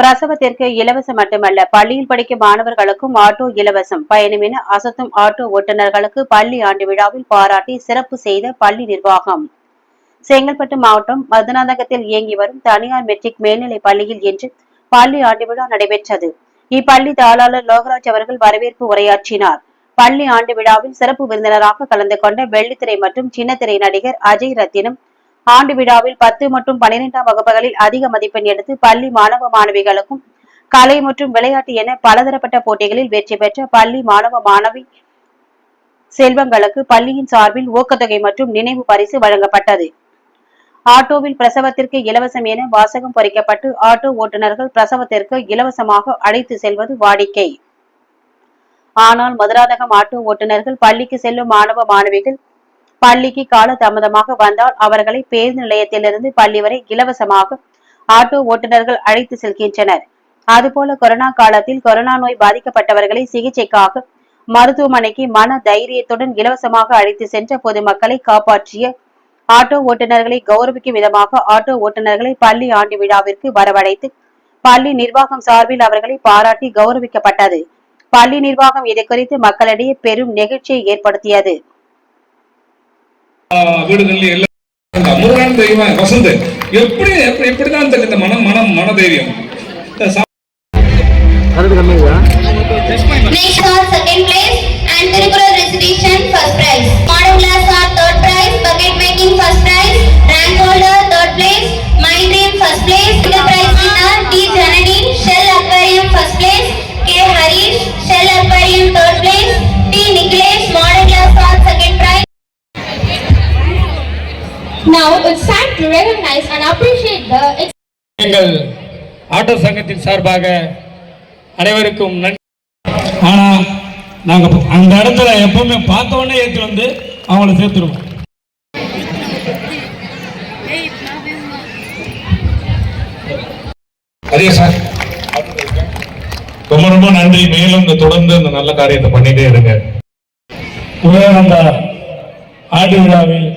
பிரசவத்திற்கு இலவசம் மட்டுமல்ல பள்ளியில் படிக்கும் மாணவர்களுக்கும் ஆட்டோ இலவசம். பயணம் என அசத்தும் ஆட்டோ ஓட்டுநர்களுக்கு பள்ளி ஆண்டு விழாவில் பாராட்டி சிறப்பு செய்த பள்ளி நிர்வாகம். செங்கல்பட்டு மாவட்டம் மதுநாதகத்தில் இயங்கி வரும் தனியார் மெட்ரிக் மேல்நிலை பள்ளியில் இன்று பள்ளி ஆண்டு விழா நடைபெற்றது. இப்பள்ளி தாளாளர் லோகராஜ் அவர்கள் வரவேற்பு உரையாற்றினார். பள்ளி ஆண்டு விழாவில் சிறப்பு விருந்தினராக கலந்து கொண்ட வெள்ளித்திரை மற்றும் சின்னத்திரை நடிகர் அஜய் ரத்தினம் ஆண்டு விழாவில் பத்து மற்றும் பனிரெண்டாம் வகுப்புகளில் அதிக மதிப்பெண் எடுத்து பள்ளி மாணவ மாணவிகளுக்கும் கலை மற்றும் விளையாட்டு என பலதரப்பட்ட போட்டிகளில் வெற்றி பெற்ற பள்ளி மாணவ மாணவி செல்வங்களுக்கு பள்ளியின் சார்பில் ஊக்கத்தொகை மற்றும் நினைவு பரிசு வழங்கப்பட்டது. ஆட்டோவில் பிரசவத்திற்கு இலவசம் என வாசகம் பொறிக்கப்பட்டு ஆட்டோ ஓட்டுநர்கள் பிரசவத்திற்கு இலவசமாக அழைத்து செல்வது வாடிக்கை. ஆனால் மதுராதகம் ஆட்டோ ஓட்டுநர்கள் பள்ளிக்கு செல்லும் மாணவ மாணவிகள் பள்ளிக்கு கால தாமதமாக வந்தால் அவர்களை பேருந்து நிலையத்திலிருந்து பள்ளி வரை இலவசமாக ஆட்டோ ஓட்டுநர்கள் அழைத்து செல்கின்றனர். அதுபோல கொரோனா காலத்தில் கொரோனா நோய் பாதிக்கப்பட்டவர்களை சிகிச்சைக்காக மருத்துவமனைக்கு மன தைரியத்துடன் இலவசமாக அழைத்து சென்ற பொதுமக்களை காப்பாற்றிய ஆட்டோ ஓட்டுநர்களை கௌரவிக்கும் விதமாக ஆட்டோ ஓட்டுநர்களை பள்ளி ஆண்டு விழாவிற்கு வரவழைத்து பள்ளி நிர்வாகம் சார்பில் அவர்களை பாராட்டி கௌரவிக்கப்பட்டது. பள்ளி நிர்வாகம் இது குறித்து மக்களிடையே பெரும் நெகிழ்ச்சியை ஏற்படுத்தியது. வீடுகள்ல எல்லாம் முருகன் தெய்வம் வசந்த். எப்படி எப்படி எப்படிதான் இந்த இந்த மனம் மனம் மன தைரியம் எங்கள் ஆட்டோ சங்கத்தின் சார்பாக அனைவருக்கும் நன்றி. ஆனா நாங்க அந்த இடத்துல எப்பவுமே பார்த்த உடனே ஏற்றி வந்து அவங்கள சேர்த்துருவோம். அரிய சார். ரொம்ப ரொம்ப நன்றி. மேலும் இந்த தொடர்ந்து இந்த நல்ல காரியத்தை பண்ணிட்டே இருங்க. விவேகானந்தா ஆண்டு விழாவில்